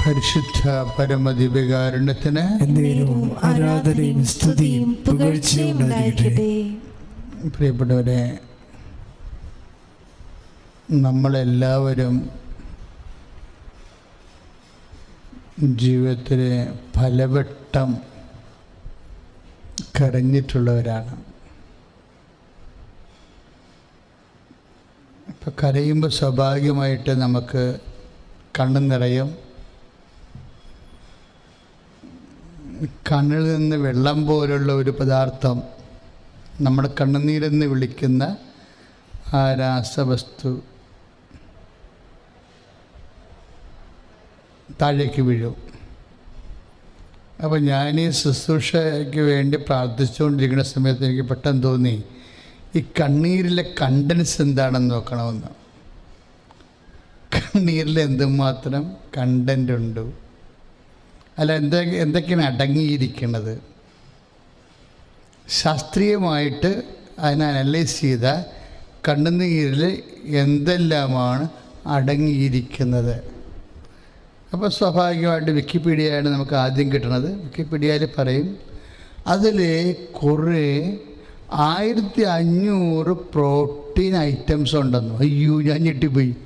പരിശുദ്ധ പരമതി വികാരണത്തിന് ആരാധനയും സ്തുതിയും പുകഴ്ചയും പ്രിയപ്പെട്ടവരെ നമ്മളെല്ലാവരും ജീവിതത്തിലെ പലവട്ടം കരഞ്ഞിട്ടുള്ളവരാണ്. ഇപ്പം കരയുമ്പോൾ സ്വാഭാവികമായിട്ട് നമുക്ക് കണ്ണു നിറയും. കണ്ണിൽ നിന്ന് വെള്ളം പോലുള്ള ഒരു പദാർത്ഥം നമ്മുടെ കണ്ണുനീരെന്ന് വിളിക്കുന്ന ആ രാസവസ്തു താഴേക്ക് വീഴും. അപ്പോൾ ഞാൻ ഈ ശുശ്രൂഷയ്ക്ക് വേണ്ടി പ്രാർത്ഥിച്ചുകൊണ്ടിരിക്കുന്ന സമയത്ത് എനിക്ക് പെട്ടെന്ന് തോന്നി ഈ കണ്ണീരിലെ കണ്ടൻസ് എന്താണെന്ന് നോക്കണമെന്ന്. കണ്ണീരിൽ എന്തുമാത്രം കണ്ടന്റ് ഉണ്ട്. അല്ല എന്ത എന്തൊക്കെയാണ് അടങ്ങിയിരിക്കുന്നത്? ശാസ്ത്രീയമായിട്ട് അതിനെ അനലൈസ് ചെയ്ത കണ്ണുനീരിൽ എന്തെല്ലാമാണ് അടങ്ങിയിരിക്കുന്നത്? അപ്പോൾ സ്വാഭാവികമായിട്ട് വിക്കിപീഡിയയാണ് നമുക്ക് ആദ്യം കിട്ടുന്നത് വിക്കിപീഡിയയിൽ പറയും അതിൽ കുറേ ആയിരത്തി അഞ്ഞൂറ് പ്രോട്ടീൻ ഐറ്റംസ് ഉണ്ടെന്നു. അയ്യോ ഞാൻ ഞെട്ടിപ്പോയി.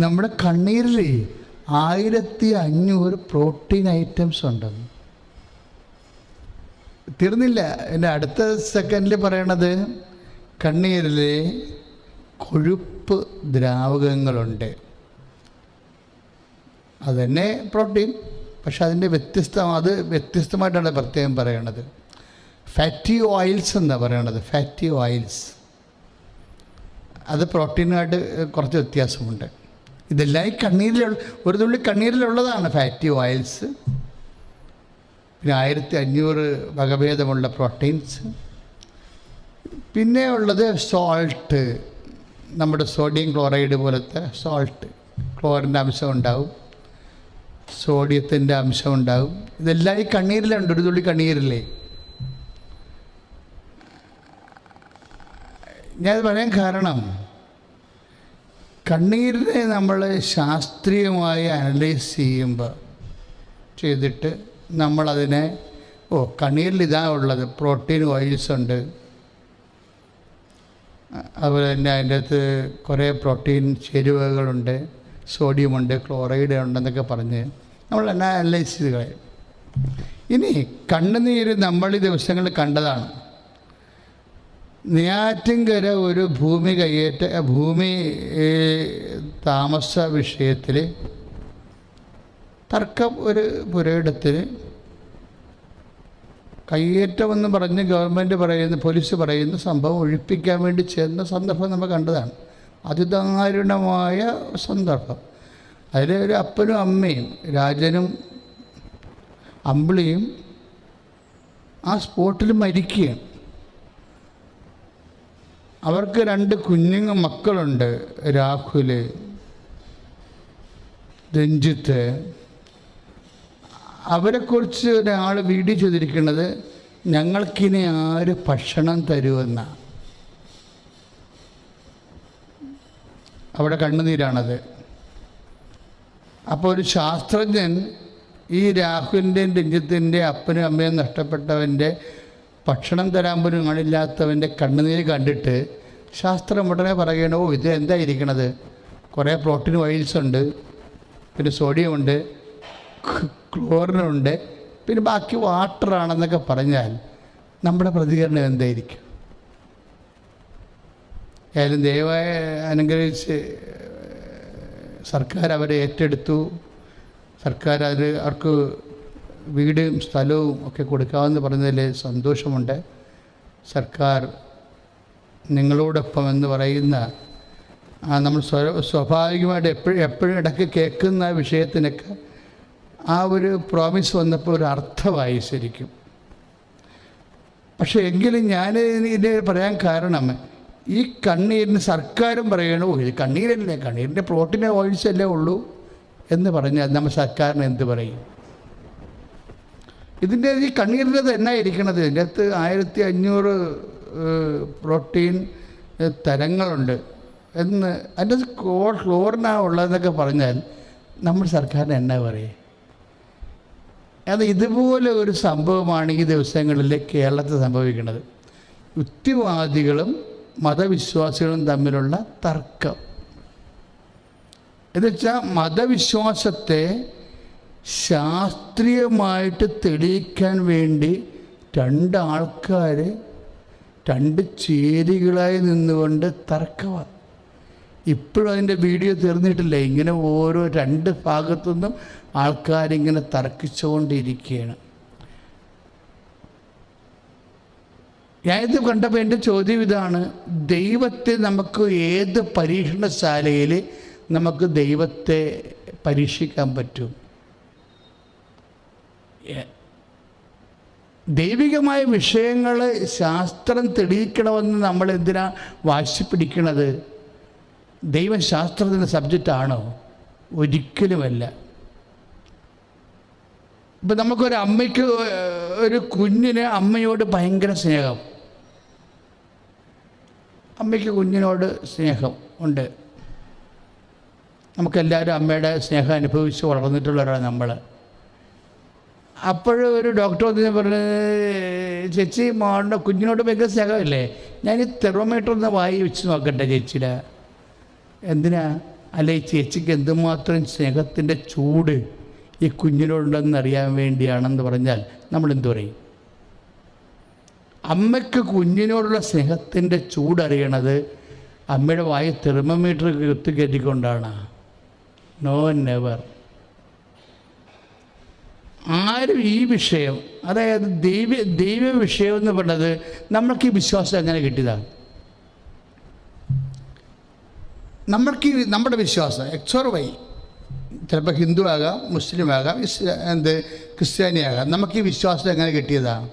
നമ്മുടെ കണ്ണീരിൽ ആയിരത്തി അഞ്ഞൂറ് പ്രോട്ടീൻ ഐറ്റംസ് ഉണ്ടെന്ന് തീർന്നില്ല. എന്റെ അടുത്ത സെക്കൻഡിൽ പറയണത് കണ്ണീരിൽ കൊഴുപ്പ് ദ്രാവകങ്ങളുണ്ട്. അതന്നെ പ്രോട്ടീൻ. പക്ഷെ അതിന്റെ വ്യത്യസ്ത അത് വ്യത്യസ്തമായിട്ടാണ് പ്രത്യേകം പറയണത്. ഫാറ്റി ഓയിൽസ് എന്നാണ് പറയണത്. Fatty oils. അത് പ്രോട്ടീനായിട്ട് കുറച്ച് വ്യത്യാസമുണ്ട്. ഇതെല്ലാം ഈ കണ്ണീരിലുള്ള ഒരു തുള്ളി കണ്ണീരിലുള്ളതാണ് ഫാറ്റി ഓയിൽസ് പിന്നെ ആയിരത്തി അഞ്ഞൂറ് വകഭേദമുള്ള പ്രോട്ടീൻസ് പിന്നെ ഉള്ളത് സോൾട്ട് നമ്മുടെ സോഡിയം ക്ലോറൈഡ് പോലത്തെ സോൾട്ട് ക്ലോറിന്റെ അംശം ഉണ്ടാവും. സോഡിയത്തിന്റെ അംശം ഉണ്ടാവും. ഇതെല്ലാം ഈ കണ്ണീരിലുണ്ട് ഒരു തുള്ളി കണ്ണീരില്ലേ ഞാനത് പറയാൻ കാരണം കണ്ണീരിനെ നമ്മൾ ശാസ്ത്രീയമായി അനലൈസ് ചെയ്യുമ്പോൾ ചെയ്തിട്ട് നമ്മളതിനെ ഓ കണ്ണീരിൽ ഇതാ ഉള്ളത് പ്രോട്ടീൻ ഓയിൽസ് ഉണ്ട്. അതുപോലെ തന്നെ അതിന്റെ അകത്ത് കുറേ പ്രോട്ടീൻ ചേരുവകളുണ്ട് സോഡിയം ഉണ്ട് ക്ലോറൈഡ് ഉണ്ടെന്നൊക്കെ പറഞ്ഞ് നമ്മൾ എന്നെ അനലൈസ് ചെയ്ത് കളയും. ഇനി കണ്ണുനീര് നമ്മൾ ഈ ദിവസങ്ങളിൽ കണ്ടതാണ്. നെയ്യാറ്റിൻകര ഒരു ഭൂമി കയ്യേറ്റ ഭൂമി താമസ വിഷയത്തിൽ തർക്കം ഒരു പുരയിടത്തിൽ കയ്യേറ്റമെന്ന് പറഞ്ഞ് ഗവൺമെന്റ് പറയുന്ന പോലീസ് പറയുന്ന സംഭവം ഒഴിപ്പിക്കാൻ വേണ്ടി ചെന്ന സന്ദർഭം നമ്മൾ കണ്ടതാണ്. അതിദാരുണമായ സന്ദർഭം. അതിൽ ഒരു അപ്പനും അമ്മയും രാജനും അമ്പിളിയും ആ സ്പോട്ടിൽ മരിക്കുകയാണ്. അവർക്ക് രണ്ട് കുഞ്ഞുങ്ങ മക്കളുണ്ട് രാഹുൽ രഞ്ജിത്ത്. അവരെക്കുറിച്ച് ഒരാൾ വീഡിയോ ചെയ്തിരിക്കുന്നത് ഞങ്ങൾക്കിനി ആര് ഭക്ഷണം തരുമെന്നാണ് അവിടെ കണ്ണുനീരാണത്. അപ്പോൾ ഒരു ശാസ്ത്രജ്ഞൻ ഈ രാഹുലിന്റെയും രഞ്ജിത്തിന്റെ അപ്പനും അമ്മയും നഷ്ടപ്പെട്ടവന്റെ ഭക്ഷണം തരാൻ പോലും കാണില്ലാത്തവന്റെ കണ്ണുനീര് കണ്ടിട്ട് ശാസ്ത്രം ഉടനെ പറയുകയാണ് ഓ ഇത് എന്താ ഇരിക്കണത് കുറേ പ്രോട്ടീൻ ഓയിൽസ് ഉണ്ട് പിന്നെ സോഡിയം ഉണ്ട് ക്ലോറിനുണ്ട് പിന്നെ ബാക്കി വാട്ടറാണെന്നൊക്കെ പറഞ്ഞാൽ നമ്മുടെ പ്രതികരണം എന്തായിരിക്കും? ഏതായാലും ദയവായി അനുഗ്രഹിച്ച് സർക്കാർ അവരെ ഏറ്റെടുത്തു. സർക്കാർ അതിൽ അവർക്ക് വീടും സ്ഥലവും ഒക്കെ കൊടുക്കാമെന്ന് പറഞ്ഞതിൽ സന്തോഷമുണ്ട്. സർക്കാർ നിങ്ങളോടൊപ്പം എന്ന് പറയുന്ന നമ്മൾ സ്വ സ്വാഭാവികമായിട്ട് എപ്പോഴും എപ്പോഴും ഇടയ്ക്ക് കേൾക്കുന്ന വിഷയത്തിനൊക്കെ ആ ഒരു പ്രോമിസ് വന്നപ്പോൾ ഒരു അർത്ഥമായി ശരിക്കും. പക്ഷേ എങ്കിലും ഞാൻ ഇത് പറയാൻ കാരണം ഈ കണ്ണീരിന് സർക്കാരും പറയണു "ഓ, ഇത് കണ്ണീരല്ലേ? കണ്ണീരിന്റെ പ്രോട്ടീൻ ഓയിൽസ് അല്ലേ ഉള്ളൂ എന്ന് പറഞ്ഞാൽ നമ്മൾ സർക്കാരിന് എന്ത് പറയും? ഇതിന്റെ ഈ കണ്ണീരിന്റെ തന്നെ ഇരിക്കണത് ഇതിന്റെ അകത്ത് ആയിരത്തി അഞ്ഞൂറ് പ്രോട്ടീൻ തരങ്ങളുണ്ട്. എന്ന് അതിന്റെ ക്ലോ ക്ലോറിനാ ഉള്ളതെന്നൊക്കെ പറഞ്ഞാൽ നമ്മുടെ സർക്കാരിന് എന്നാ പറയേ? അത് ഇതുപോലെ ഒരു സംഭവമാണ് ഈ ദിവസങ്ങളിൽ കേരളത്തിൽ സംഭവിക്കുന്നത്. യുക്തിവാദികളും മതവിശ്വാസികളും തമ്മിലുള്ള തർക്കം. എന്നുവെച്ചാൽ മതവിശ്വാസത്തെ ശാസ്ത്രീയമായിട്ട് തെളിയിക്കാൻ വേണ്ടി രണ്ടാൾക്കാർ രണ്ട് ചേരികളായി നിന്നുകൊണ്ട് തർക്കമാണ് ഇപ്പോഴും അതിന്റെ വീഡിയോ തീർന്നിട്ടില്ല. ഇങ്ങനെ ഓരോ രണ്ട് ഭാഗത്തുനിന്നും ആൾക്കാരിങ്ങനെ തർക്കിച്ചുകൊണ്ടിരിക്കുകയാണ്. ഞാനിത് കണ്ടപ്പോൾ എന്റെ ചോദ്യം ഇതാണ്. ദൈവത്തെ നമുക്ക് ഏത് പരീക്ഷണശാലയിൽ നമുക്ക് ദൈവത്തെ പരീക്ഷിക്കാൻ പറ്റും? ദൈവികമായ വിഷയങ്ങൾ ശാസ്ത്രം തെളിയിക്കണമെന്ന് നമ്മൾ എന്തിനാ വാശി പിടിക്കണത്? ദൈവം ശാസ്ത്രത്തിന്റെ സബ്ജക്റ്റാണോ ഒരിക്കലുമല്ല. ഇപ്പം നമുക്കൊരു അമ്മയ്ക്ക് ഒരു കുഞ്ഞിന് അമ്മയോട് ഭയങ്കര സ്നേഹം. അമ്മയ്ക്ക് കുഞ്ഞിനോട് സ്നേഹം ഉണ്ട്. നമുക്കെല്ലാവരും അമ്മയുടെ സ്നേഹം അനുഭവിച്ച് വളർന്നിട്ടുള്ളവരാണ് നമ്മൾ അപ്പോഴും ഒരു ഡോക്ടർ വന്ന് പറഞ്ഞത് ചേച്ചി മോളുടെ കുഞ്ഞിനോട് ഭയങ്കര സ്നേഹമല്ലേ? ഞാൻ ഈ തെർമോമീറ്റർ ഒന്ന് വായി വെച്ച് നോക്കട്ടെ ചേച്ചിയുടെ. എന്തിനാ? അല്ല ചേച്ചിക്ക് എന്തുമാത്രം സ്നേഹത്തിന്റെ ചൂട് ഈ കുഞ്ഞിനോടുണ്ടെന്ന് അറിയാൻ വേണ്ടിയാണെന്ന് പറഞ്ഞാൽ നമ്മൾ എന്തു പറയും? അമ്മയ്ക്ക് കുഞ്ഞിനോടുള്ള സ്നേഹത്തിന്റെ ചൂടറിയണത് അമ്മയുടെ വായി തെർമോമീറ്റർ കുത്തിക്കയറ്റിക്കൊണ്ടാണ് നോ നെവർ ആരും ഈ വിഷയം അതായത് ദൈവ ദൈവ വിഷയം എന്ന് പറഞ്ഞത് നമ്മൾക്ക് ഈ വിശ്വാസം എങ്ങനെ കിട്ടിയതാണ് നമ്മൾക്ക് നമ്മുടെ വിശ്വാസം എക്സോർ വൈ ചിലപ്പോൾ ഹിന്ദു ആകാം മുസ്ലിം ആകാം എന്ത് ക്രിസ്ത്യാനി ആകാം നമുക്ക് ഈ വിശ്വാസം എങ്ങനെ കിട്ടിയതാണ്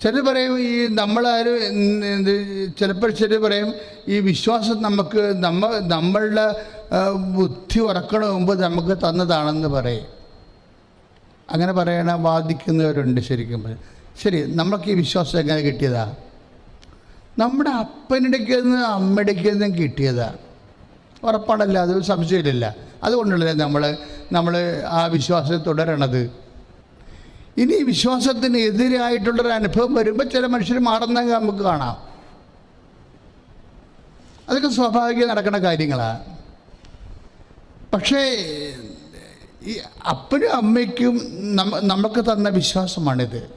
ചിലർ പറയും ഈ നമ്മളാരും ചിലപ്പോൾ ചിലർ പറയും ഈ വിശ്വാസം നമുക്ക് നമ്മ നമ്മളുടെ ബുദ്ധി ഉറക്കണ മുമ്പ് നമുക്ക് തന്നതാണെന്ന് പറയും. അങ്ങനെ പറയണ വാദിക്കുന്നവരുണ്ട് ശരിക്കും ശരി നമ്മൾക്ക് ഈ വിശ്വാസം എങ്ങനെ കിട്ടിയതാ? നമ്മുടെ അപ്പനിടയ്ക്ക് നിന്ന് അമ്മയുടെക്ക് നിന്നും കിട്ടിയതാ. ഉറപ്പാണല്ല അത് സംശയമില്ല അതുകൊണ്ടല്ലേ നമ്മൾ നമ്മൾ ആ വിശ്വാസത്തെ തുടരണത്. ഇനി വിശ്വാസത്തിന് എതിരായിട്ടുള്ളൊരു അനുഭവം വരുമ്പോൾ ചില മനുഷ്യർ മാറുന്ന നമുക്ക് കാണാം. അതൊക്കെ സ്വാഭാവികം നടക്കുന്ന കാര്യങ്ങളാണ് പക്ഷേ ഈ അപ്പനും അമ്മയ്ക്കും നമ്മ നമുക്ക് തന്ന വിശ്വാസമാണിത്.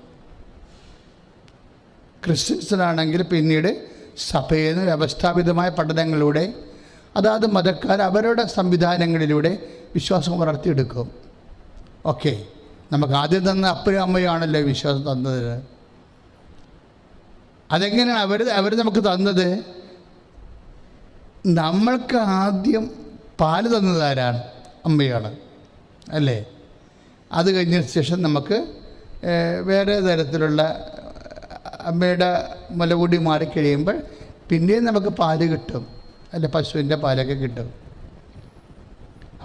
ക്രിസ്ത്യൻസിനാണെങ്കിൽ പിന്നീട് സഭയിൽ നിന്ന് വ്യവസ്ഥാപിതമായ പഠനങ്ങളിലൂടെ അതാത് മതക്കാർ അവരുടെ സംവിധാനങ്ങളിലൂടെ വിശ്വാസം വളർത്തിയെടുക്കും. ഓക്കെ നമുക്ക് ആദ്യം തന്ന അപ്പനും അമ്മയാണല്ലോ വിശ്വാസം തന്നത്. അതെങ്ങനെയാണ് അവർ അവർ നമുക്ക് തന്നത്? നമ്മൾക്ക് ആദ്യം പാൽ തന്നത് ആരാണ് അമ്മയാണ്. അല്ലേ? അത് കഴിഞ്ഞതിന് ശേഷം നമുക്ക് വേറെ തരത്തിലുള്ള അമ്മയുടെ മുലകൂടി മാറിക്കഴിയുമ്പോൾ പിന്നെയും നമുക്ക് പാൽ കിട്ടും. അല്ല പശുവിന്റെ പാലൊക്കെ കിട്ടും.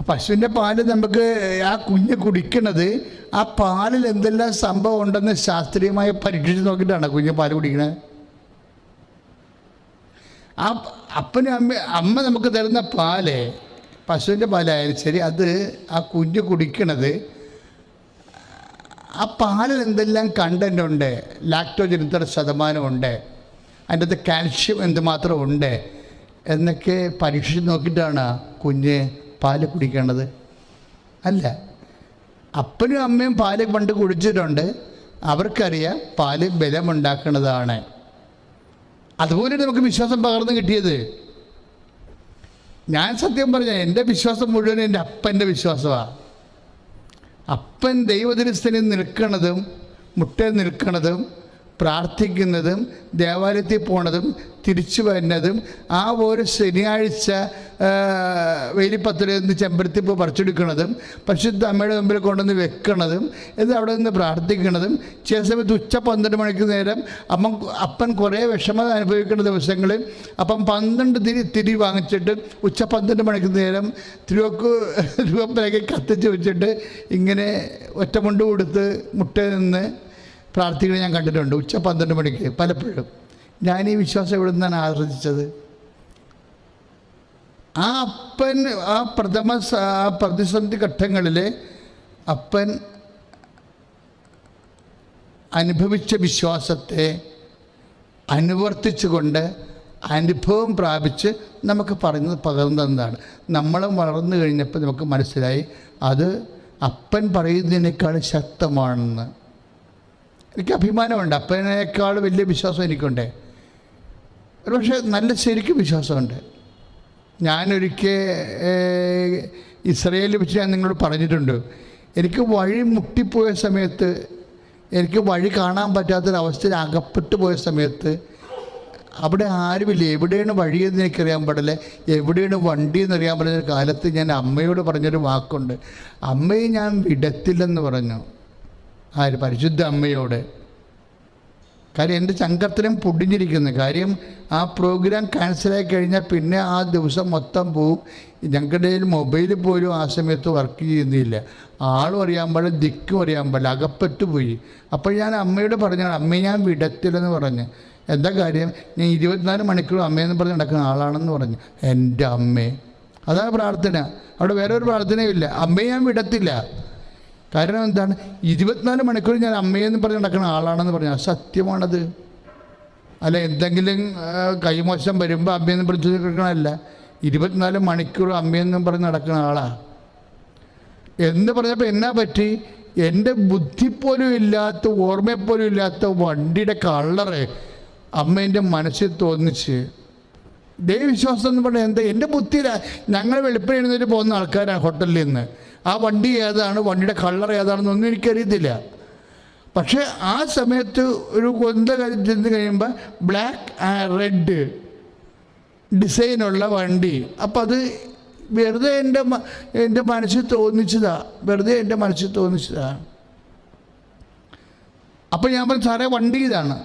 പശുവിന്റെ പാൽ നമുക്ക് ആ കുഞ്ഞ് കുടിക്കണത് ആ പാലിൽ എന്തെല്ലാം സംഭവം ഉണ്ടെന്ന് ശാസ്ത്രീയമായി പരീക്ഷിച്ച് നോക്കിയിട്ടാണ് കുഞ്ഞ് പാൽ കുടിക്കണത് ആ അപ്പനും അമ്മ അമ്മ നമുക്ക് തരുന്ന പാൽ പശുവിന്റെ പാലായാലും ശരി അത് ആ കുഞ്ഞ് കുടിക്കണത് ആ പാലിൽ എന്തെല്ലാം കണ്ടന്റ് ഉണ്ട് ലാക്ടോജൻ ഇത്ര ശതമാനമുണ്ട് അതിന്റെ അകത്ത് കാൽഷ്യം എന്തുമാത്രം ഉണ്ട് എന്നൊക്കെ പരീക്ഷിച്ച് നോക്കിയിട്ടാണ് കുഞ്ഞ് പാൽ കുടിക്കേണ്ടത് അല്ല അപ്പനും അമ്മയും പാൽ പണ്ട് കുടിച്ചിട്ടുണ്ട് അവർക്കറിയാം പാൽ ബലമുണ്ടാക്കുന്നതാണ്. അതുപോലെ നമുക്ക് വിശ്വാസം പകർന്നു കിട്ടിയത് ഞാൻ സത്യം പറഞ്ഞ എന്റെ വിശ്വാസം മുഴുവൻ എന്റെ അപ്പന്റെ വിശ്വാസമാണ് അപ്പൻ ദൈവദിനസ്ഥനിൽ നിൽക്കുന്നതും മുട്ടയിൽ നിൽക്കുന്നതും പ്രാർത്ഥിക്കുന്നതും ദേവാലയത്തിൽ പോണതും തിരിച്ചു വരുന്നതും ആ ഒരു ശനിയാഴ്ച വേലിപ്പത്തിൽ നിന്ന് ചെമ്പരത്തിപ്പ് പറിച്ചെടുക്കുന്നതും പരിശുദ്ധ അമ്മയുടെ മുമ്പിൽ കൊണ്ടുവന്ന് വെക്കണതും ഇത് അവിടെ നിന്ന് പ്രാർത്ഥിക്കുന്നതും ചില സമയത്ത് ഉച്ച പന്ത്രണ്ട് മണിക്ക് നേരം അമ്മ അപ്പൻ കുറേ വിഷമത അനുഭവിക്കുന്ന ദിവസങ്ങളിൽ അപ്പം പന്ത്രണ്ട് തിരി തിരി വാങ്ങിച്ചിട്ട് ഉച്ച പന്ത്രണ്ട് മണിക്ക് നേരം തിരുവക്ക് തിരുവപ്പനൊക്കെ കത്തിച്ച് വെച്ചിട്ട് ഇങ്ങനെ ഒറ്റമുണ്ട് കൊടുത്ത് മുട്ടയിൽ നിന്ന് പ്രാർത്ഥിക്കുന്നത് ഞാൻ കണ്ടിട്ടുണ്ട്. ഉച്ച പന്ത്രണ്ട് മണിക്ക് പലപ്പോഴും. ഞാൻ ഈ വിശ്വാസം എവിടെ നിന്നാണ് ആർജിച്ചത്? ആ അപ്പൻ ആ പ്രഥമ പ്രതിസന്ധി ഘട്ടങ്ങളിൽ അപ്പൻ അനുഭവിച്ച വിശ്വാസത്തെ അനുവർത്തിച്ചുകൊണ്ട് അനുഭവം പ്രാപിച്ച് നമുക്ക് പറയുന്നത് പകർന്നു തന്നതാണ്. നമ്മളും വളർന്നു കഴിഞ്ഞപ്പോൾ നമുക്ക് മനസ്സിലായി അത് അപ്പൻ പറയുന്നതിനേക്കാൾ ശക്തമാണെന്ന്. എനിക്ക് അഭിമാനമുണ്ട്. അപ്പനേക്കാൾ വലിയ വിശ്വാസം എനിക്കുണ്ട്. പക്ഷേ നല്ല ശരിക്കും വിശ്വാസമുണ്ട്. ഞാനൊരിക്കൽ ഇസ്രയേലിൽ വെച്ച് ഞാൻ നിങ്ങളോട് പറഞ്ഞിട്ടുണ്ട്. എനിക്ക് വഴി മുട്ടിപ്പോയ സമയത്ത് എനിക്ക് വഴി കാണാൻ പറ്റാത്തൊരവസ്ഥയിൽ അകപ്പെട്ടു പോയ സമയത്ത് അവിടെ ആരുമില്ല എവിടെയാണ് വഴിയെന്ന് എനിക്കറിയാൻ പാടില്ല. എവിടെയാണ് വണ്ടി എന്നറിയാൻ പറ്റുന്ന കാലത്ത് ഞാൻ അമ്മയോട് പറഞ്ഞൊരു വാക്കുണ്ട്. അമ്മയെ ഞാൻ വിടത്തില്ലെന്ന് പറഞ്ഞു. ആര് പരിശുദ്ധ അമ്മയോട്. കാര്യം എന്റെ ചങ്കത്തിലും പൊടിഞ്ഞിരിക്കുന്നു. കാര്യം ആ പ്രോഗ്രാം ക്യാൻസലായി കഴിഞ്ഞാൽ പിന്നെ ആ ദിവസം മൊത്തം പോവും. ഞങ്ങളുടെ മൊബൈൽ പോലും ആ സമയത്ത് വർക്ക് ചെയ്യുന്നില്ല. ആളും അറിയാൻ പാടില്ല ദിക്കും അറിയാൻ പാടില്ല. അകപ്പെട്ടു പോയി. അപ്പോൾ ഞാൻ അമ്മയോട് പറഞ്ഞു അമ്മ ഞാൻ വിടത്തില്ലെന്ന് പറഞ്ഞ്. എന്താ കാര്യം? ഞാൻ ഇരുപത്തിനാല് മണിക്കൂർ അമ്മയെന്ന് പറഞ്ഞ് നടക്കുന്ന ആളാണെന്ന് പറഞ്ഞു. എന്റെ അമ്മേ. അതാണ് പ്രാർത്ഥന. അവിടെ വേറെ ഒരു പ്രാർത്ഥനയുമില്ല. അമ്മയെ ഞാൻ വിടത്തില്ല. കാരണം എന്താണ്? ഇരുപത്തിനാല് മണിക്കൂർ ഞാൻ അമ്മയെന്ന് പറഞ്ഞ് നടക്കുന്ന ആളാണെന്ന് പറഞ്ഞു. അത് സത്യമാണത്. അല്ല എന്തെങ്കിലും കൈമോശം വരുമ്പോൾ അമ്മയെന്ന് പിടിച്ചു കിടക്കണമല്ല ഇരുപത്തിനാല് മണിക്കൂർ അമ്മയെന്നും പറഞ്ഞ് നടക്കുന്ന ആളാ. എന്ന് പറഞ്ഞപ്പോൾ എന്നാ പറ്റി? എന്റെ ബുദ്ധി പോലും ഇല്ലാത്ത ഓർമ്മപ്പോലും ഇല്ലാത്ത വണ്ടിയുടെ കളറ് അമ്മേന്റെ മനസ്സിൽ തോന്നിച്ച്. ദൈവവിശ്വാസം എന്ന് പറഞ്ഞാൽ എന്താ? എന്റെ ബുദ്ധിയിലാണ് ഞങ്ങൾ വെളുപ്പിന് എഴുന്നേറ്റ് പോകുന്ന ആൾക്കാരാണ് ഹോട്ടലിൽ നിന്ന്. ആ വണ്ടി ഏതാണ്? വണ്ടിയുടെ കളർ ഏതാണെന്നൊന്നും എനിക്കറിയത്തില്ല. പക്ഷേ ആ സമയത്ത് ഒരു കൊന്ത ചെന്ന് കഴിയുമ്പോൾ ബ്ലാക്ക് റെഡ് ഡിസൈനുള്ള വണ്ടി. അപ്പം അത് വെറുതെ എന്റെ എന്റെ മനസ്സിൽ തോന്നിച്ചതാ. വെറുതെ എന്റെ മനസ്സിൽ തോന്നിച്ചതാ. അപ്പം ഞാൻ പറഞ്ഞു സാറേ വണ്ടി ഇതാണ്.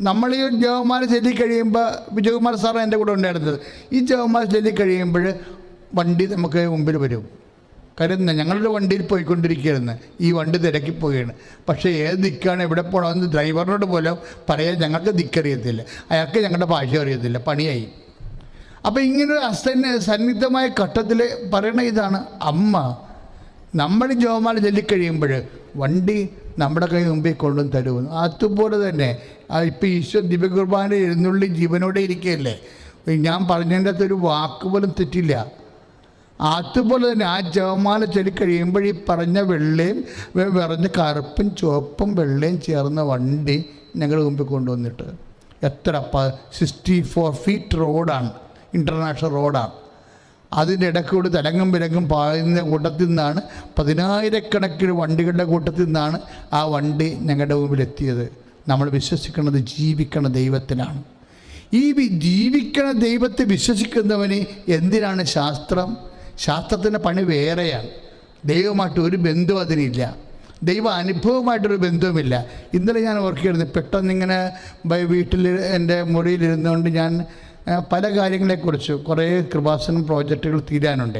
നമ്മൾ ഈ ജവമാല ചൊല്ലി കഴിയുമ്പോൾ വിജയകുമാർ സാറ് എന്റെ കൂടെ ഉണ്ടായിരുന്നത്. ഈ ജവമാല ചൊല്ലി കഴിയുമ്പോൾ വണ്ടി നമുക്ക് മുമ്പിൽ വരും. കാര്യം ഞങ്ങളുടെ വണ്ടിയിൽ പോയിക്കൊണ്ടിരിക്കുകയായിരുന്നു. ഈ വണ്ടി തിരക്കി പോവുകയാണ് പക്ഷേ ഏത് ദിക്കാണ് എവിടെ പോകണമെന്ന് ഡ്രൈവറിനോട് പോലും പറയാൻ ഞങ്ങൾക്ക് ദിക്കറിയത്തില്ല. അയാൾക്ക് ഞങ്ങളുടെ ഭാഷ അറിയത്തില്ല. പണിയായി. അപ്പോൾ ഇങ്ങനെ അസന്ന സന്നിഗ്ധമായ ഘട്ടത്തിൽ പറയണ ഇതാണ് അമ്മ. നമ്മൾ ജോമാല ചൊല്ലിക്കഴിയുമ്പോൾ വണ്ടി നമ്മുടെ കൈ മുമ്പിൽ കൊണ്ടും തരുമെന്ന് അതുപോലെ തന്നെ ഇപ്പം ഈശ്വർ ദിവ്യകുർബാന എഴുന്നള്ളി ജീവനോടെ ഇരിക്കുകയല്ലേ? ഞാൻ പറഞ്ഞതിന്റെ അകത്തൊരു വാക്ക് പോലും തെറ്റില്ല. അതുപോലെ തന്നെ ആ ജവമാല ചൊല്ലിക്കഴിയുമ്പോൾ ഈ പറഞ്ഞ വെള്ളയും വിറഞ്ഞ കറുപ്പും ചുവപ്പും വെള്ളയും ചേർന്ന വണ്ടി ഞങ്ങളുടെ മുമ്പിൽ കൊണ്ടുവന്നിട്ട്. എത്ര പ സിക്സ്റ്റി ഫോർ ഫീറ്റ് റോഡാണ് ഇന്റർനാഷണൽ റോഡാണ് അതിന്റെ ഇടക്കൂടി തലങ്ങും വിലങ്ങും പായുന്ന കൂട്ടത്തിൽ നിന്നാണ് പതിനായിരക്കണക്കിന് വണ്ടികളുടെ കൂട്ടത്തിൽ നിന്നാണ് ആ വണ്ടി ഞങ്ങളുടെ മുമ്പിൽ എത്തിയത്. നമ്മൾ വിശ്വസിക്കുന്നത് ജീവിക്കണ ദൈവത്തിലാണ് ഈ ജീവിക്കണ ദൈവത്തെ വിശ്വസിക്കുന്നവന് എന്തിനാണ് ശാസ്ത്രം? ശാസ്ത്രത്തിന്റെ പണി വേറെയാണ്. ദൈവമായിട്ട് ഒരു ബന്ധവും അതിനില്ല. ദൈവ അനുഭവമായിട്ടൊരു ബന്ധവുമില്ല. ഇന്നലെ ഞാൻ ഓർക്കുകയായിരുന്നു പെട്ടെന്നിങ്ങനെ വീട്ടിൽ എന്റെ മുറിയിലിരുന്നുകൊണ്ട് ഞാൻ പല കാര്യങ്ങളെക്കുറിച്ച് കുറേ കൃപാസനം പ്രോജക്റ്റുകൾ തീരാനുണ്ട്.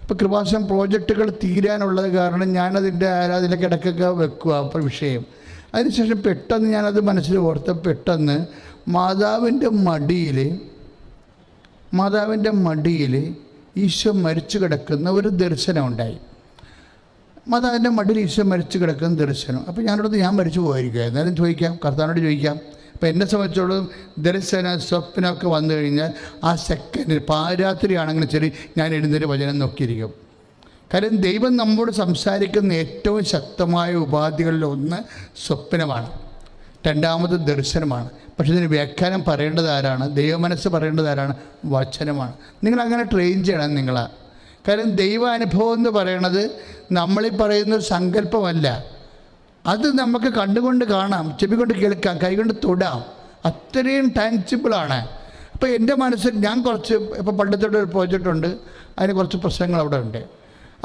അപ്പോൾ കൃപാസനം പ്രോജക്റ്റുകൾ തീരാനുള്ളത് കാരണം ഞാനതിന്റെ ആരാധനയ്ക്ക് ഇടയ്ക്കൊക്കെ വെക്കുക അപ്പോൾ വിഷയം. അതിനുശേഷം പെട്ടെന്ന് ഞാനത് മനസ്സിൽ ഓർത്ത് പെട്ടെന്ന് മാതാവിന്റെ മടിയിൽ മാതാവിന്റെ മടിയിൽ ഈശോ മരിച്ചു കിടക്കുന്ന ഒരു ദർശനം ഉണ്ടായി. മാതാവിന്റെ മടിയിൽ ഈശോ മരിച്ചു കിടക്കുന്ന ദർശനം. അപ്പോൾ ഞാനോട് ഞാൻ മരിച്ചു പോയിരിക്കുക എന്നാലും ചോദിക്കാം കർത്താനോട് ചോദിക്കാം. അപ്പോൾ എന്നെ സംബന്ധിച്ചോളം ദർശന സ്വപ്നമൊക്കെ വന്നു കഴിഞ്ഞാൽ ആ സെക്കൻഡിൽ പാരാത്രിയാണെങ്കിലും ശരി ഞാൻ എഴുന്നേറ്റ് വചനം നോക്കിയിരിക്കും. കാര്യം ദൈവം നമ്മോട് സംസാരിക്കുന്ന ഏറ്റവും ശക്തമായ ഉപാധികളിലൊന്ന് സ്വപ്നമാണ്. രണ്ടാമത് ദർശനമാണ്. പക്ഷെ ഇതിന് വ്യാഖ്യാനം പറയേണ്ടത് ആരാണ്? ദൈവമനസ്സ് പറയേണ്ടത് ആരാണ്? വചനമാണ്. നിങ്ങൾ അങ്ങനെ ട്രെയിൻ ചെയ്യണം നിങ്ങളാ. ദൈവ ദൈവാനുഭവം എന്ന് പറയണത് നമ്മളീ പറയുന്ന സങ്കല്പമല്ല. അത് നമുക്ക് കണ്ടുകൊണ്ട് കാണാം ചെവി കൊണ്ട് കേൾക്കാം കൈകൊണ്ട് തൊടാം. അത്രയും ടാൻസിബിളാണ് അപ്പോൾ എന്റെ മനസ്സിൽ ഞാൻ കുറച്ച് ഇപ്പോൾ പണ്ടത്തോടെ ഒരു പ്രോജക്റ്റ് ഉണ്ട്. അതിന് കുറച്ച് പ്രശ്നങ്ങൾ അവിടെ ഉണ്ട്.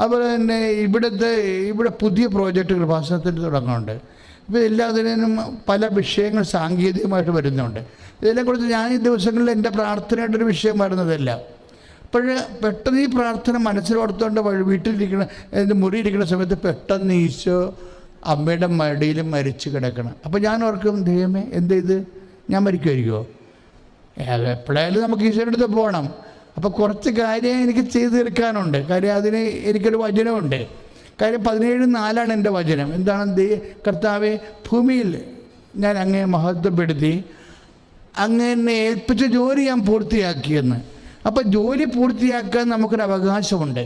അതുപോലെ തന്നെ ഇവിടുത്തെ ഇവിടെ പുതിയ പ്രോജക്റ്റ് കൃപാസനത്തിൽ തുടങ്ങുന്നുണ്ട്. ഇപ്പോൾ എല്ലാത്തിനും പല വിഷയങ്ങൾ സാങ്കേതികമായിട്ട് വരുന്നുണ്ട്. ഇതെല്ലാം കുറിച്ച് ഞാൻ ഈ ദിവസങ്ങളിൽ എന്റെ പ്രാർത്ഥനയായിട്ടൊരു വിഷയം വരുന്നതല്ല. അപ്പോൾ പെട്ടെന്ന് ഈ പ്രാർത്ഥന മനസ്സിലോർത്തുകൊണ്ട് വഴി വീട്ടിലിരിക്കുന്ന എന്റെ മുറിയിരിക്കുന്ന സമയത്ത് പെട്ടെന്ന് ഈശോ അമ്മയുടെ മടിയിൽ മരിച്ചു കിടക്കണം. അപ്പോൾ ഞാൻ ഓർക്കും ദൈവമേ എന്ത് ഇത്? ഞാൻ മരിക്കുമായിരിക്കുമോ എപ്പോഴായാലും നമുക്ക് ഈശോയുടെ അടുത്ത് പോകണം. അപ്പോൾ കുറച്ച് കാര്യം എനിക്ക് ചെയ്തു തീർക്കാനുണ്ട്. കാര്യം അതിന് എനിക്കൊരു വചനമുണ്ട്. കാര്യം പതിനേഴ് നാലാണ് എന്റെ വചനം. എന്താണ് ദൈ കർത്താവെ ഭൂമിയിൽ ഞാൻ അങ്ങേ മഹത്വപ്പെടുത്തി അങ്ങനെ ഏൽപ്പിച്ച ജോലി ഞാൻ പൂർത്തിയാക്കിയെന്ന് അപ്പം ജോലി പൂർത്തിയാക്കാൻ നമുക്കൊരു അവകാശമുണ്ട്.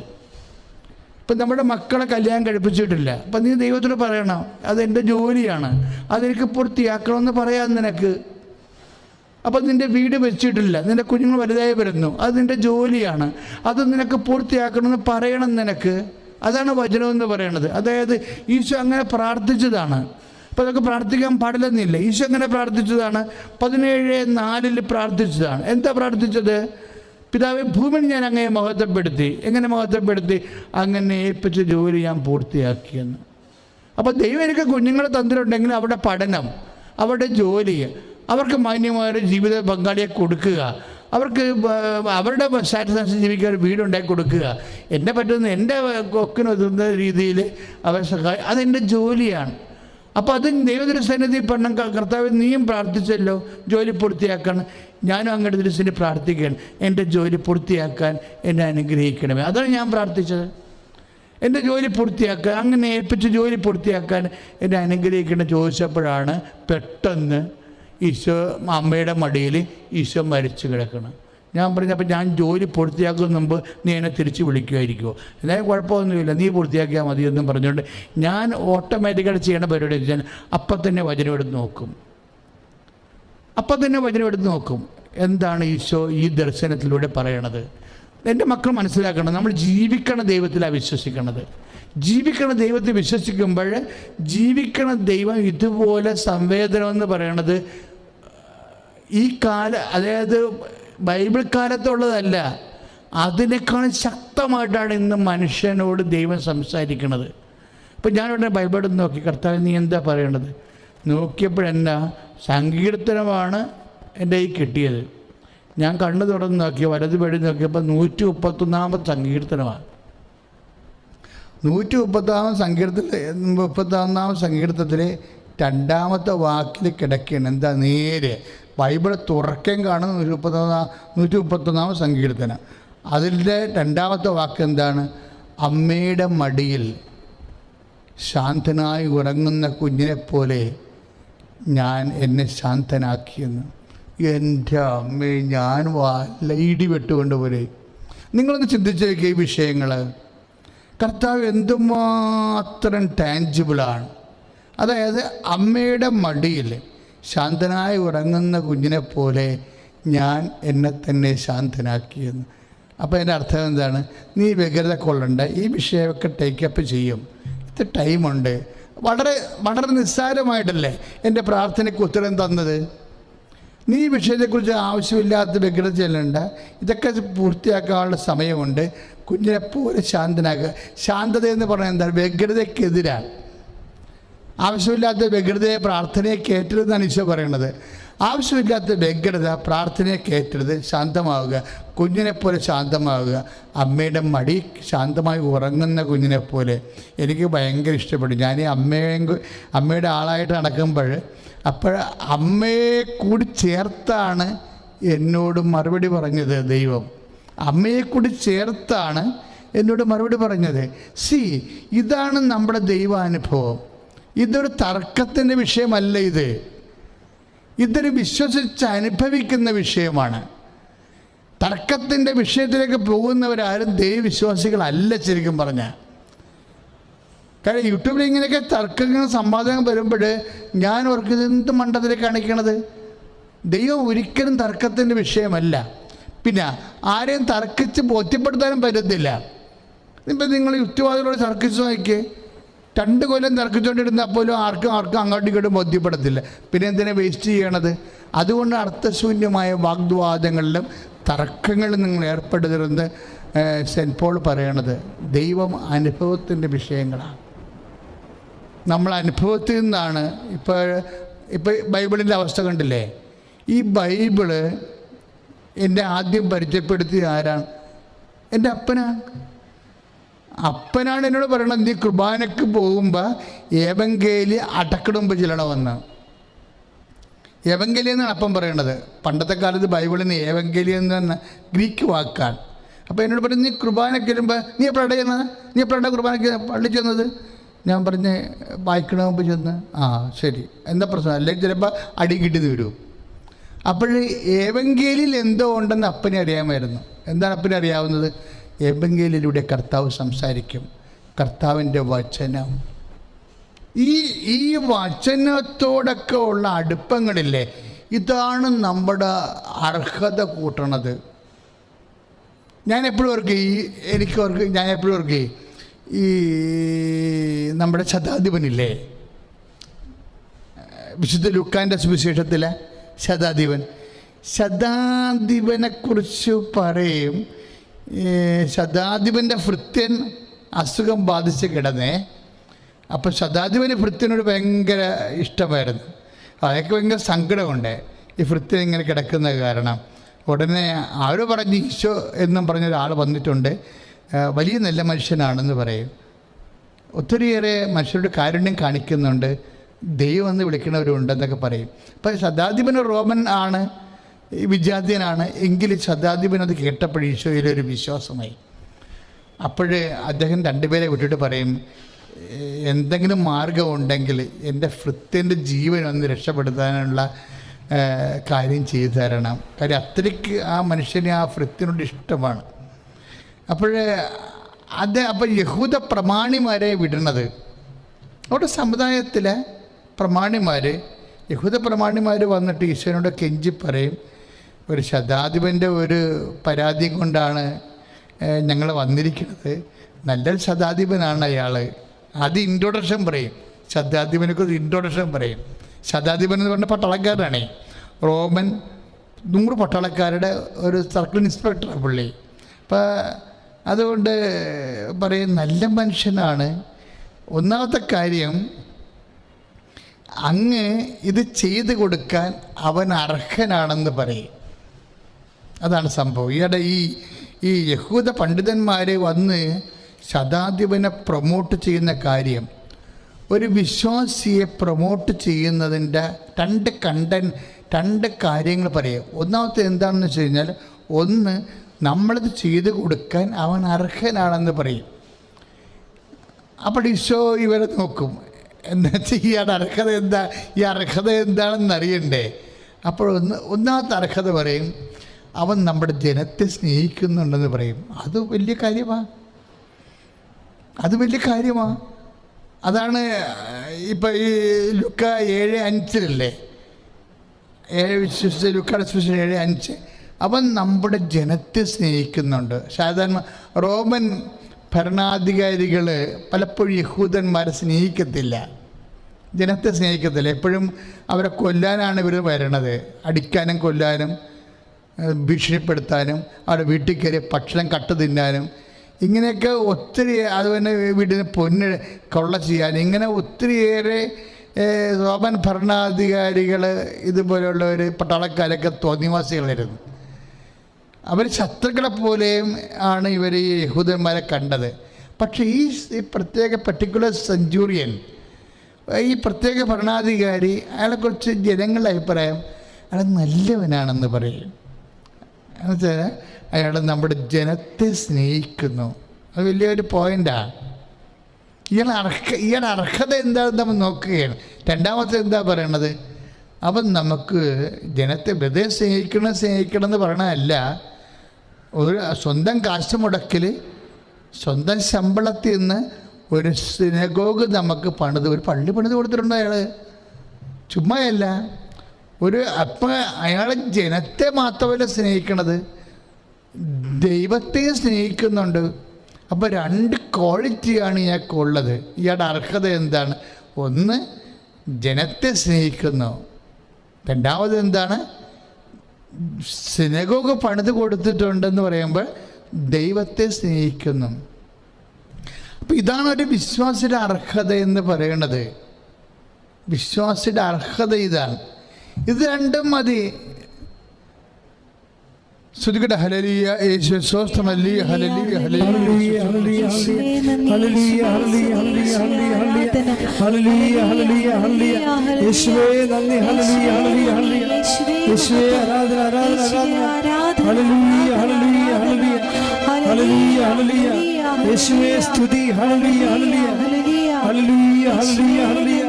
ഇപ്പം നമ്മുടെ മക്കളെ കല്യാണം കഴിപ്പിച്ചിട്ടില്ല. അപ്പം നീ ദൈവത്തോട് പറയണം അതെന്റെ ജോലിയാണ് അതെനിക്ക് പൂർത്തിയാക്കണമെന്ന് പറയാം നിനക്ക്. അപ്പം നിന്റെ വീട് വെച്ചിട്ടില്ല നിന്റെ കുഞ്ഞുങ്ങൾ വലുതായി വരുന്നു അത് നിന്റെ ജോലിയാണ് അത് നിനക്ക് പൂർത്തിയാക്കണമെന്ന് പറയണം നിനക്ക്. അതാണ് വചനം എന്ന് പറയുന്നത് അതായത് ഈശോ അങ്ങനെ പ്രാർത്ഥിച്ചതാണ്. അപ്പോൾ അതൊക്കെ പ്രാർത്ഥിക്കാൻ പാടില്ലെന്നില്ല. ഈശോ അങ്ങനെ പ്രാർത്ഥിച്ചതാണ്. പതിനേഴ് നാലിൽ പ്രാർത്ഥിച്ചതാണ്. എന്താ പ്രാർത്ഥിച്ചത്? പിതാവ് ഭൂമിയിൽ ഞാൻ അങ്ങനെ മഹത്വപ്പെടുത്തി. എങ്ങനെ മഹത്വപ്പെടുത്തി? അങ്ങനെ ഏൽപ്പിച്ച ജോലി ഞാൻ പൂർത്തിയാക്കിയെന്ന് അപ്പോൾ ദൈവം എനിക്ക് കുഞ്ഞുങ്ങളെ തന്നിട്ടുണ്ടെങ്കിൽ അവരുടെ പഠനം അവരുടെ ജോലി അവർക്ക് മാന്യമായൊരു ജീവിത പങ്കാളിയെ കൊടുക്കുക. അവർക്ക് അവരുടെ സാറ്റിസ്ഫാക്ഷൻ ജീവിക്കാൻ ഒരു വീടുണ്ടാക്കി കൊടുക്കുക. എന്നെ പറ്റുന്ന എന്റെ കൊക്കിനൊതുന്ന രീതിയിൽ അവരെ സഹായം അതെന്റെ ജോലിയാണ്. അപ്പോൾ അത് ദൈവത്തിന്റെ സന്നിധി പെണ്ണം കർത്താവ് നീയും പ്രാർത്ഥിച്ചല്ലോ ജോലി പൂർത്തിയാക്കണം ഞാനും അങ്ങോട്ട് ദിവസത്തിന് പ്രാർത്ഥിക്കണം എന്റെ ജോലി പൂർത്തിയാക്കാൻ എന്നെ അനുഗ്രഹിക്കണമേ. അതാണ് ഞാൻ പ്രാർത്ഥിച്ചത്. എന്റെ ജോലി പൂർത്തിയാക്കാൻ അങ്ങനെ ഏൽപ്പിച്ച് ജോലി പൂർത്തിയാക്കാൻ എന്നെ അനുഗ്രഹിക്കണം ചോദിച്ചപ്പോഴാണ് പെട്ടെന്ന് ഈശോ അമ്മയുടെ മടിയിൽ ഈശോ മരിച്ചു കിടക്കണം. ഞാൻ പറഞ്ഞു അപ്പം ഞാൻ ജോലി പൂർത്തിയാക്കുന്ന മുമ്പ് നീ എന്നെ തിരിച്ച് വിളിക്കുമായിരിക്കുമോ എന്നാലും കുഴപ്പമൊന്നുമില്ല നീ പൂർത്തിയാക്കിയാൽ മതി എന്നും പറഞ്ഞുകൊണ്ട് ഞാൻ ഓട്ടോമാറ്റിക്കായിട്ട് ചെയ്യേണ്ട പരിപാടി ഞാൻ അപ്പം തന്നെ വചനം എടുത്ത് നോക്കും. അപ്പം തന്നെ വചനം എടുത്ത് നോക്കും. എന്താണ് ഈശോ ഈ ദർശനത്തിലൂടെ പറയണത്? എന്റെ മക്കൾ മനസ്സിലാക്കണം നമ്മൾ ജീവിക്കണ ദൈവത്തിലാണ് വിശ്വസിക്കണത്. ജീവിക്കണ ദൈവത്തിൽ വിശ്വസിക്കുമ്പോൾ ജീവിക്കണ ദൈവം ഇതുപോലെ സംവേദനം എന്ന് പറയണത് ഈ കാല അതായത് ബൈബിൾ കാലത്തുള്ളതല്ല അതിനേക്കാൾ ശക്തമായിട്ടാണ് ഇന്ന് മനുഷ്യനോട് ദൈവം സംസാരിക്കുന്നത്. ഇപ്പം ഞാനിവിടെ ബൈബിൾ നോക്കി കർത്താവ് നീ എന്താ പറയണത് നോക്കിയപ്പോഴെന്നാ സങ്കീർത്തനമാണ് എന്റെ ഈ കിട്ടിയത്. ഞാൻ കണ്ണു തുറന്ന് നോക്കി വലത് പേടി നോക്കിയപ്പോൾ നൂറ്റി മുപ്പത്തൊന്നാമത്തെ സങ്കീർത്തനമാണ്. നൂറ്റി മുപ്പത്താമത് സങ്കീർത്തത്തിൽ മുപ്പത്തൊന്നാമത് സങ്കീർത്തത്തിൽ രണ്ടാമത്തെ വാക്കിൽ കിടക്കുകയാണ്. എന്താ നേര്. ബൈബിൾ തുറക്കം കാണുന്ന നൂറ്റി മുപ്പത്തൊന്നാം നൂറ്റി മുപ്പത്തൊന്നാം സങ്കീർത്തനം. അതിന്റെ രണ്ടാമത്തെ വാക്ക് എന്താണ്? അമ്മയുടെ മടിയിൽ ശാന്തനായി ഉറങ്ങുന്ന കുഞ്ഞിനെപ്പോലെ ഞാൻ എന്നെ ശാന്തനാക്കിയെന്ന്. എന്റെ അമ്മയെ ഞാൻ വല്ല ഇടി വെട്ടുകൊണ്ട് പോലെ നിങ്ങളൊന്ന് ചിന്തിച്ചു നോക്കിയ ഈ വിഷയങ്ങൾ കർത്താവ് എന്തുമാത്രം ടാഞ്ചിബിളാണ് അതായത് അമ്മയുടെ മടിയിൽ ശാന്തനായി ഉറങ്ങുന്ന കുഞ്ഞിനെ പോലെ ഞാൻ എന്നെ തന്നെ ശാന്തനാക്കിയെന്ന്. അപ്പോൾ എന്റെ അർത്ഥം എന്താണ്? നീ വ്യഗ്രത കൊള്ളണ്ട. ഈ വിഷയമൊക്കെ ടേക്കപ്പ് ചെയ്യും. ഇത് ടൈമുണ്ട് വളരെ വളരെ നിസ്സാരമായിട്ടല്ലേ എന്റെ പ്രാർത്ഥനയ്ക്ക് ഉത്തരം തന്നത്? നീ വിഷയത്തെക്കുറിച്ച് ആവശ്യമില്ലാത്ത വ്യഗ്രത ചെല്ലണ്ട. ഇതൊക്കെ പൂർത്തിയാക്കാനുള്ള സമയമുണ്ട്. കുഞ്ഞിനെപ്പോലെ ശാന്തനാക്കുക ശാന്തത എന്ന് പറഞ്ഞാൽ എന്താണ്? വ്യഗ്രതയ്ക്കെതിരാണ്. ആവശ്യമില്ലാത്ത വ്യഗ്രതയെ പ്രാർത്ഥനയെ കയറ്റരുതെന്നാണ് ഈശോ പറയുന്നത് ആവശ്യമില്ലാത്ത വ്യഗ്രത പ്രാർത്ഥനയെ കയറ്റരുത് ശാന്തമാവുക. കുഞ്ഞിനെ പോലെ ശാന്തമാവുക. അമ്മയുടെ മടി ശാന്തമായി ഉറങ്ങുന്ന കുഞ്ഞിനെ പോലെ എനിക്ക് ഭയങ്കര ഇഷ്ടപ്പെട്ടു. ഞാൻ ഈ അമ്മയെ അമ്മയുടെ ആളായിട്ട് നടക്കുമ്പോൾ അപ്പോൾ അമ്മയെ കൂടി ചേർത്താണ് എന്നോട് മറുപടി പറഞ്ഞത് ദൈവം. അമ്മയെ കൂടി ചേർത്താണ് എന്നോട് മറുപടി പറഞ്ഞത്. സി ഇതാണ് നമ്മുടെ ദൈവാനുഭവം. ഇതൊരു തർക്കത്തിന്റെ വിഷയമല്ല ഇത്. ഇതൊരു വിശ്വസിച്ച് അനുഭവിക്കുന്ന വിഷയമാണ്. തർക്കത്തിന്റെ വിഷയത്തിലേക്ക് പോകുന്നവരാരും ദൈവവിശ്വാസികളല്ല ശരിക്കും പറഞ്ഞാൽ കാരണം യൂട്യൂബിൽ ഇങ്ങനെയൊക്കെ തർക്കങ്ങൾ സംവാദങ്ങൾ വരുമ്പോൾ ഞാൻ ഓർക്ക് എന്ത് മണ്ടത്തിലെ കാണിക്കണത്? ദൈവം ഒരിക്കലും തർക്കത്തിന്റെ വിഷയമല്ല. പിന്നെ ആരെയും തർക്കിച്ച് ബോധ്യപ്പെടുത്താനും പറ്റത്തില്ല. ഇപ്പം നിങ്ങൾ യുക്തിവാദികളോട് തർക്കിച്ച് നോക്കിയേ രണ്ട് കൊല്ലം തർക്കിച്ചുകൊണ്ടിരുന്നാൽ പോലും ആർക്കും ആർക്കും അങ്ങോട്ടും ഇങ്ങോട്ടും ബോധ്യപ്പെടത്തില്ല. പിന്നെ എന്തിനാ വേസ്റ്റ് ചെയ്യണത്? അതുകൊണ്ട് അർത്ഥശൂന്യമായ വാഗ്വാദങ്ങളിലും തർക്കങ്ങളിൽ നിങ്ങൾ ഏർപ്പെടരുതെന്ന് സെന്റ് പോൾ പറയണത്. ദൈവം അനുഭവത്തിന്റെ വിഷയങ്ങളാണ്. നമ്മൾ അനുഭവത്തിൽ നിന്നാണ്. ഇപ്പോൾ ഇപ്പോൾ ബൈബിളിന്റെ അവസ്ഥ കണ്ടില്ലേ? ഈ ബൈബിൾ എന്നെ ആദ്യം പരിചയപ്പെടുത്തിയ ആരാണ്? എന്റെ അപ്പനാണ്. അപ്പനാണ് എന്നോട് പറയണത് നീ കുർബാനക്ക് പോകുമ്പോൾ ഏവങ്കേലി അടക്കിടുമ്പോൾ ചെല്ലണമെന്ന് ഏവങ്കേലി എന്നാണ് അപ്പം പറയണത്. പണ്ടത്തെ കാലത്ത് ബൈബിളിൽ നിന്ന് ഏവങ്കേലി എന്ന് ഗ്രീക്ക് വാക്കാണ്. അപ്പോൾ എന്നോട് പറഞ്ഞു നീ കുർബാനയ്ക്ക് വരുമ്പോൾ നീ എപ്പോഴാണ് ചെയ്യുന്നത് നീ എപ്പോഴാണ് കുർബാനയ്ക്ക് പള്ളി ചെന്നത്? ഞാൻ പറഞ്ഞ് വായിക്കണ മുമ്പ് ചെന്ന്. ആ ശരി. എന്താ പ്രശ്നം? അല്ലെങ്കിൽ ചിലപ്പോൾ അടി കിട്ടി വരും അപ്പോൾ ഏവങ്കേലിൽ എന്തോ ഉണ്ടെന്ന് അപ്പനെ അറിയാമായിരുന്നു എന്താണ് അപ്പനെ അറിയാവുന്നത് ഏവങ്കേലിലൂടെ കർത്താവ് സംസാരിക്കും. കർത്താവിന്റെ വചനം. ഈ ഈ വചനത്തോടൊക്കെ ഉള്ള അടുപ്പങ്ങളില്ലേ? ഇതാണ് നമ്മുടെ അർഹത കൂട്ടണത്. ഞാൻ എപ്പോഴും ഓർക്കും ഈ എനിക്ക് ഓർക്ക് ഞാൻ എപ്പോഴും ഓർക്കും ഈ നമ്മുടെ ശതാധിപനില്ലേ? വിശുദ്ധ ലുക്കാന്റെ സുവിശേഷത്തിലെ ശതാധിപൻ. ശതാധിപനെക്കുറിച്ച് പറയും ശതാധിപന്റെ ഭൃത്യൻ അസുഖം ബാധിച്ച് കിടന്നേ. അപ്പം ശതാധിപന് ഭൃത്യനോട് ഭയങ്കര ഇഷ്ടമായിരുന്നു. അതൊക്കെ ഭയങ്കര സങ്കടമുണ്ട്. ഈ ഭൃത്യൻ ഇങ്ങനെ കിടക്കുന്ന കാരണം. ഉടനെ ആരോ പറഞ്ഞ് ഈശോ എന്നും പറഞ്ഞൊരാൾ വന്നിട്ടുണ്ട്. വലിയ നല്ല മനുഷ്യനാണെന്ന് പറയും. ഒത്തിരിയേറെ മനുഷ്യരുടെ കാരുണ്യം കാണിക്കുന്നുണ്ട്. ദൈവം എന്ന് വിളിക്കുന്നവരുണ്ടെന്നൊക്കെ പറയും. അപ്പം ശതാധിപൻ റോമൻ ആണ്. വിജാത്യനാണ് എങ്കിലും ശതാധിപൻ അത് കേട്ടപ്പോൾ ഈശോയിലെ ഒരു വിശ്വാസമായി. അപ്പോഴേ അദ്ദേഹം രണ്ടുപേരെ വിട്ടിട്ട് പറയും "ഏ, എന്തെങ്കിലും മാർഗമുണ്ടെങ്കിൽ എന്റെ ഭൃത്യന്റെ ജീവൻ ഒന്ന് രക്ഷപ്പെടുത്താനുള്ള കാര്യം ചെയ്തു തരണം. കാര്യം അത്രയ്ക്ക് ആ മനുഷ്യനെ ആ ഭൃത്യനോട് ഇഷ്ടമാണ്. അപ്പോഴേ അത് അപ്പം യഹൂദ പ്രമാണിമാരെ വിടുന്നത് അവിടെ സമുദായത്തിലെ പ്രമാണിമാർ യഹൂദ പ്രമാണിമാർ വന്നിട്ട് ഈശ്വരനോട് കെഞ്ചി പറയും ഒരു ശതാധിപന്റെ ഒരു പരാതി കൊണ്ടാണ് ഞങ്ങൾ വന്നിരിക്കുന്നത്. നല്ലൊരു ശതാധിപനാണ് അയാൾ അത് ഇൻട്രൊഡക്ഷൻ പറയും. ശതാധിപനെക്കുറിച്ച് ഇൻട്രൊഡക്ഷൻ പറയും. ശതാധിപൻ എന്ന് പറഞ്ഞ പട്ടാളക്കാരനാണേ. റോമൻ നൂറ് പട്ടാളക്കാരുടെ ഒരു സർക്കിൾ ഇൻസ്പെക്ടറാണ് പുള്ളി. അപ്പോൾ അതുകൊണ്ട് പറയും നല്ല മനുഷ്യനാണ്. ഒന്നാമത്തെ കാര്യം അങ്ങ് ഇത് ചെയ്തു കൊടുക്കാൻ അവൻ അർഹനാണെന്ന് പറയും. അതാണ് സംഭവം. ഈയിടെ ഈ ഈ യഹൂദ പണ്ഡിതന്മാർ വന്ന് ശതാധിപനെ പ്രൊമോട്ട് ചെയ്യുന്ന കാര്യം ഒരു വിശ്വാസിയെ പ്രൊമോട്ട് ചെയ്യുന്നതിന്റെ രണ്ട് കണ്ട രണ്ട് കാര്യങ്ങൾ പറയാം. ഒന്നാമത്തെ എന്താണെന്ന് വെച്ച് കഴിഞ്ഞാൽ ഒന്ന് നമ്മളിത് ചെയ്തു കൊടുക്കാൻ അവൻ അർഹനാണെന്ന് പറയും. അപ്പോൾ ഈശോ ഇവരെ നോക്കും എന്താ ഇയാളുടെ അർഹത എന്താ? ഈ അർഹത എന്താണെന്ന് അറിയണ്ടേ? അപ്പോൾ ഒന്ന് ഒന്നാമത്തെ അർഹത പറയും അവൻ നമ്മുടെ ജനത്തെ സ്നേഹിക്കുന്നുണ്ടെന്ന് പറയും. അത് വലിയ കാര്യമാണ് അത് വലിയ കാര്യമാണ് അതാണ് ഇപ്പം ഈ ലുക്ക ഏഴ് അഞ്ചിലല്ലേ? ഏഴ് വിശ്വസിച്ച് ലുക്കയുടെ വിശ്വസിച്ച് ഏഴ് അഞ്ച്. അവൻ നമ്മുടെ ജനത്തെ സ്നേഹിക്കുന്നുണ്ട്. സാധാരണ റോമൻ ഭരണാധികാരികൾ പലപ്പോഴും യഹൂദന്മാരെ സ്നേഹിക്കത്തില്ല. ജനത്തെ സ്നേഹിക്കത്തില്ല. എപ്പോഴും അവരെ കൊല്ലാനാണ് ഇവർ വരണത്. അടിക്കാനും കൊല്ലാനും. ഭീഷണിപ്പെടുത്താനും അവിടെ വീട്ടിൽ കയറി ഭക്ഷണം കട്ട് തിന്നാനും. ഇങ്ങനെയൊക്കെ ഒത്തിരി അതുപോലെ വീടിന് പൊന്ന് കൊള്ള ചെയ്യാൻ ഇങ്ങനെ ഒത്തിരിയേറെ റോമൻ ഭരണാധികാരികൾ ഇതുപോലെയുള്ളവർ പട്ടാളക്കാരൊക്കെ തോന്നിവാസികളായിരുന്നു. അവർ ശത്രുക്കളെ പോലെയും ആണ് ഇവർ ഈ യഹൂദന്മാരെ കണ്ടത്. പക്ഷേ ഈ പ്രത്യേക പെർട്ടിക്കുലർ സെഞ്ചൂറിയൻ ഈ പ്രത്യേക ഭരണാധികാരി അയാളെക്കുറിച്ച് ജനങ്ങളുടെ അഭിപ്രായം അയാൾ നല്ലവനാണെന്ന് പറയും. എന്നുവെച്ചാൽ അയാൾ നമ്മുടെ ജനത്തെ സ്നേഹിക്കുന്നു. അത് വലിയൊരു പോയിന്റാണ് ഇയാൾ അർഹ ഇയാൾ അർഹത എന്താണെന്ന് നമ്മൾ നോക്കുകയാണ്. രണ്ടാമത്തെ എന്താ പറയണത്? അവൻ നമുക്ക് ജനത്തെ വെറുതെ സ്നേഹിക്കണം സ്നേഹിക്കണം എന്ന് പറയണതല്ല. ഒരു സ്വന്തം കാശ് മുടക്കിൽ സ്വന്തം ശമ്പളത്തിൽ നിന്ന് ഒരു സിനഗോഗ് നമുക്ക് പണിത് ഒരു പള്ളി പണിത് കൊടുത്തിട്ടുണ്ട് അയാൾ ചുമ്മായല്ല. ഒരു അപ്പം അയാൾ ജനത്തെ മാത്രമല്ല സ്നേഹിക്കണത്. ദൈവത്തെ സ്നേഹിക്കുന്നുണ്ട്. അപ്പോൾ രണ്ട് ക്വാളിറ്റിയാണ് ഇയാൾക്കുള്ളത് ഇയാളുടെ അർഹത എന്താണ്? ഒന്ന് ജനത്തെ സ്നേഹിക്കുന്നു. രണ്ടാമത് എന്താണ്? സിനഗോഗ് പണിത് കൊടുത്തിട്ടുണ്ടെന്ന് പറയുമ്പോൾ ദൈവത്തെ സ്നേഹിക്കുന്നു. അപ്പം ഇതാണ് ഒരു വിശ്വാസിയുടെ അർഹത എന്ന് പറയുന്നത് വിശ്വാസിയുടെ അർഹത ഇതാണ്. ഇത് രണ്ടും മതി ശ്രുതികട ഹലലിയ യേശു സ്വസ്ഥമല്ലി ഹലലിയ ഹലലിയ ഹല്ലേലൂയ ഹല്ലേലൂയ ഹല്ലേലൂയ ഹല്ലേലൂയ ഹല്ലേലൂയ യേശുവേ നന്ദി ഹല്ലേലൂയ ഹല്ലേലൂയ ഹല്ലേലൂയ യേശുവേ ആരാധന ആരാധന ആരാധന ഹല്ലേലൂയ ഹല്ലേലൂയ ഹല്ലേലൂയ ഹല്ലേലൂയ ഹല്ലേലൂയ യേശുവേ സ്തുതി ഹല്ലേലൂയ ഹല്ലേലൂയ ഹല്ലേലൂയ ഹല്ലേലൂയ ഹല്ലേലൂയ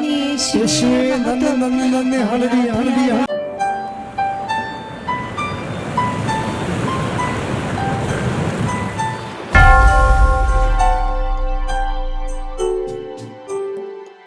യേശുവേ നന്ദി നന്ദി നന്ദി ഹല്ലേലൂയ ഹല്ലേലൂയ.